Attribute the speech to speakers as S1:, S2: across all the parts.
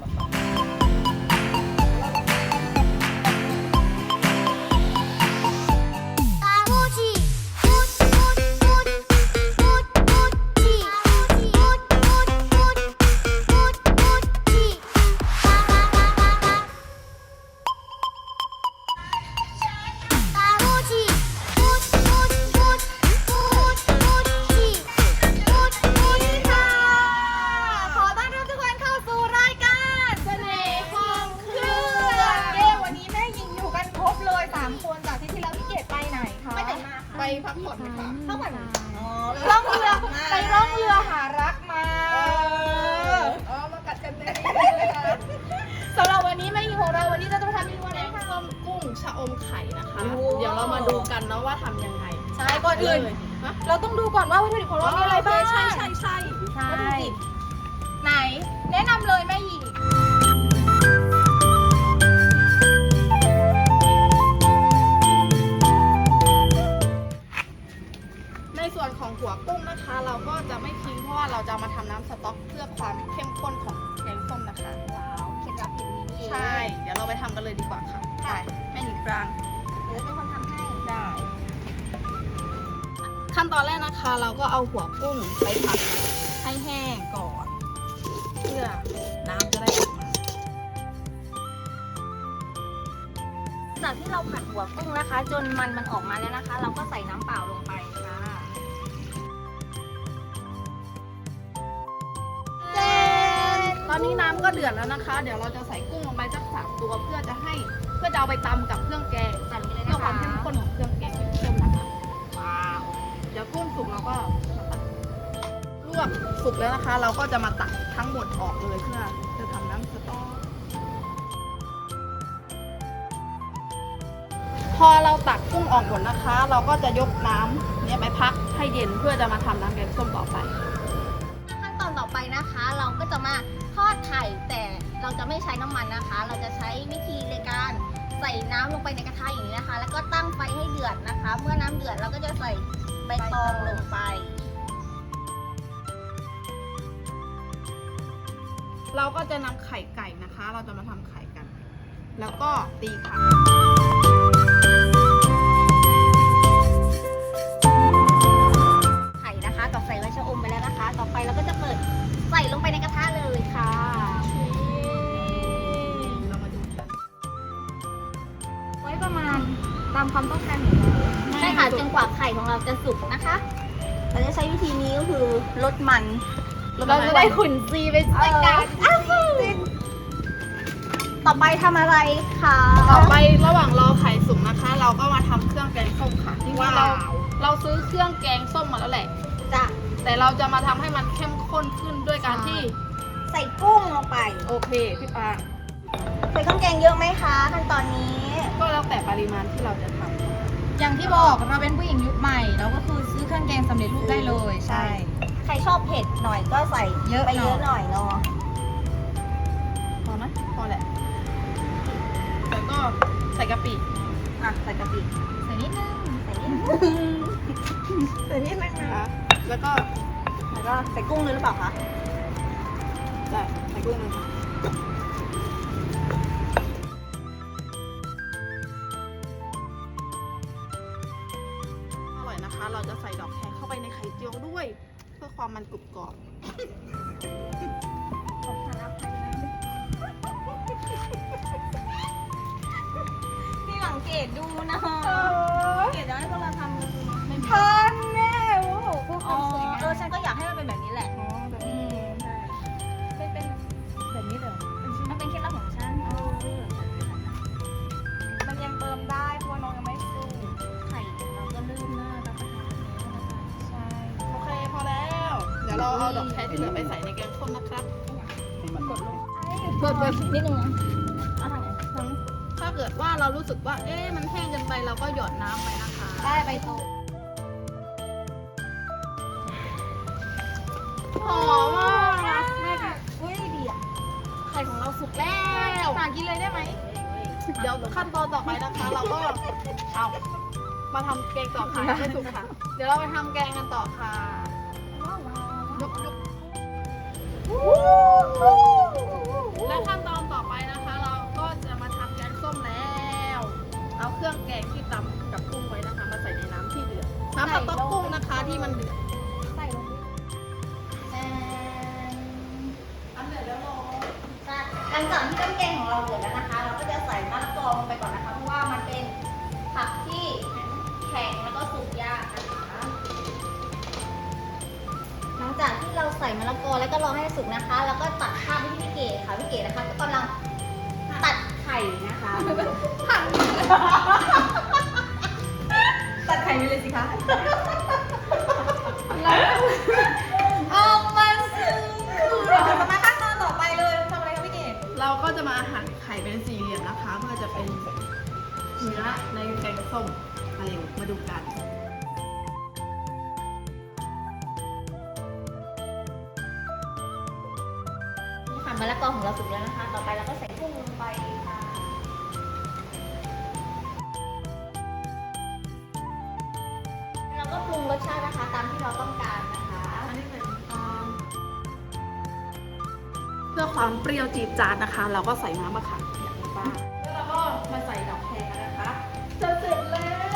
S1: 것 같다. ไปพักผ่อนค่ะ
S2: เข้าก่อนอ๋อ
S1: ล่องเรือไปล่องเรือหารักมา
S2: อ๋อมากัดกันเลย
S1: สำหรับวันนี้แม่หญิงของเราวันนี้จะต้องทำเมนูอะไร
S2: แกง
S1: คะ
S2: ส้มกุ้งชะอมไข่นะคะ
S1: โอ้
S2: เดี๋ยวเรามาดูกันนะว่าทำยังไง
S1: ใช่ก่อนอื่น
S2: ฮะ
S1: เราต้องดูก่อนว่าวัตถุดิบของเรามีอะไรบ้าง
S2: ใช่ใช่ใช่
S1: ใช่ไหนแนะนำเลยแม่หญิง
S2: กว่าค่ะไปแม่หนิงกลาง
S1: เดี๋ยวเป็นคนทำให้
S2: ได้ขั้นตอนแรกนะคะ เราก็เอาหัวกุ้งไปผัดให้แห้งก่อน เพื่อน้ำจะได้ออกมา
S3: จากที่เราผัดหัวกุ้งนะคะ จนมันมันออกมาแล้วนะคะ เราก็ใส่น้ำเปล่าลงไปค่ะ
S2: ตอนนี้น้ำก็เดือดแล้วนะคะ เดี๋ยวเราจะใส่กุ้งลงไปสักสามตัวเพื่อจะให้ เพื่อจะเอาไปตำกับเครื่องแกง
S3: ใส่ลงไปเลย
S2: เพื่อความ
S3: คะ
S2: เข้มข้นของเครื่องแกงเป็นเข้มนะคะว้าวเดี๋ยวกุ้งสุกเราก็มาตักลวกสุกแล้วนะคะ เราก็จะมาตักทั้งหมดออกเลยเพื่อจะทำน้ำสต๊อก พอเราตักกุ้งออกหมดนะคะ เราก็จะยกน้ำเนี่ยไปพักให้เย็นเพื่อจะมาทำน้ำแกงส้มต่อไป
S3: ขั้นตอนต่อไปนะคะ เราก็จะมาทอดไข่แต่เราจะไม่ใช้น้ำมันนะคะ เราจะใช้วิธีในการ ใส่น้ำลงไปในกระทะอย่างนี้นะคะ แล้วก็ตั้งไฟให้เดือดนะคะ เมื่อน้ำเดือดเราก็จะใส่ใบตองลงไป
S2: เราก็จะนำไข่ไก่นะคะ เราจะมาทำไข่กัน แล้วก็ตีค่ะ
S3: ว่าไข่ของเราจะสุกนะคะ เราจะใช้วิธีนี้ก็คือลดมัน เราจะได้ขุนซีไปใส่กันอ้าวต่อไปทำอะไรคะ
S2: ต่อไประหว่างรอไข่สุกนะคะ เราก็มาทำเครื่องแกงส้มค่ะที่ว่าเราเราซื้อเครื่องแกงส้มมาแล้วแหละ
S3: จะ
S2: แต่เราจะมาทำให้มันเข้มข้นขึ้นด้วยการที่
S3: ใส่กุ้งลงไป
S2: โอเคพี่ปาง
S3: ใส่เครื่องแกงเยอะไหมคะขั้นตอนนี้
S2: ก็แล้วแต่ปริมาณที่เราจะทำ
S1: อย่างที่บอกเราเป็นผู้หญิงยุคใหม่ เราก็คือซื้อเครื่องแกงสำเร็จรูปได้เลย ใช่
S3: ใครชอบเผ็ดหน่อยก็ใส่
S1: เยอะ
S3: ไปเยอะ
S1: ห
S3: ห
S1: น่
S3: น่
S1: อ
S3: อยยเนาะ
S2: พอไหมพอแหละ แล้วก็ใส่กะปิ
S3: อะ ใส่กะปิ
S1: ใส่นิดนึง
S3: ใส่นิดนึง
S1: ใส่นิดนึง
S2: นะคะแล้วก็
S3: แล้วก็ใส่กุ้งเลยหรือเปล่าคะ
S2: ใส่ใส่กุ้งลงไป ความมันกรุบกรอบ
S3: ขอทานอภัยนะพี่สังเกตดูนะสังเกตแล้วให้พวกเราทำเลย
S1: ทานแม่โอ้โหพวกค
S3: อ๋อ
S1: วามสวยงาม
S3: เออ ฉันก็อยากให้ เดี๋
S1: ยว
S3: เรา
S2: เอาดอกแครที่เหลือไปใส่ในแกงส้มนะครับ
S1: กดลง
S2: เปิดเปิด
S3: นิดนึงนะเอาทางไหน
S2: ถ้าเกิดว่าเรารู้สึกว่า เอ๊ะ มันแห้งเกินไปเราก็หยอดน้ำไปนะคะ
S1: ได้ไปตู
S2: หอมมาก
S1: แม่ค่ะอุ้ยดีอะ
S2: ไข่ของเราสุกแล้ว
S1: ฝากกินเลยได้ไหม
S2: เดี๋ยวขั้นตอนต่อไปนะคะ เราก็เอามาทำแกงต่อค่ะไม่ถูกค่ะ เดี๋ยวเราไปทำแกงกันต่อค่ะ และขั้นตอนต่อไปนะคะ เราก็จะมาทำแกงส้มแล้ว เอาเครื่องแกงที่ตำกับกุ้งไว้นะคะ มาใส่ในน้ำที่เดือดน้ำสต๊อกกุ้งนะคะที่มันเดือด
S1: ใส่ลงไป
S3: อัน
S2: เดือดแล้วลง
S3: หลังจากที่ต้มแกงของเราเดือดแล้วนะคะ เราก็จะใส่มะละกอลงไปก่อนนะคะ เพราะว่ามันเป็นผักที่แข็งแล้วก็สุกยากนะคะ จากที่เราใส่มะละกอแล้วก็รอให้สุกนะคะ แล้วก็ตัดภาพไปที่พี่เก๋ค่ะพี่เก๋นะคะ ก็กำลังตัดไข่นะคะ
S1: ตัดไข่ไปเลยสิคะ
S3: เอามันสุก
S1: เราจะมาขั้นตอนต่อไปเลยทำอะไรคะพี่เกด
S2: เราก็จะมาหั่นไข่เป็นสี่เหลี่ยมนะคะ เพื่อจะเป็นเนื้อในแกงส้มมาเร็วมาดูกัน
S3: นี่ค่ะมะละกอของเราสุกแล้วนะคะ ต่อไปเราก็ใส่กุ้งลงไปค่ะเราก็ปรุงรสชาตินะคะตามที่เราต้องการนะคะ
S2: อันนี้ใส่น้ำตาลเพื่อความเปรี้ยวจีดจาดนะคะ เราก็ใส่น้ำมะขามเปียกลงไปแล้วเราก็มาใส่ดอกแครนะคะจะเสร็จแล้ว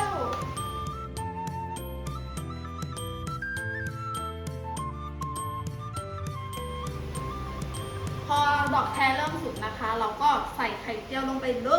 S2: ดอกแครเริ่มสุกนะคะ เราก็ใส่ไข่เจียวลงไปเล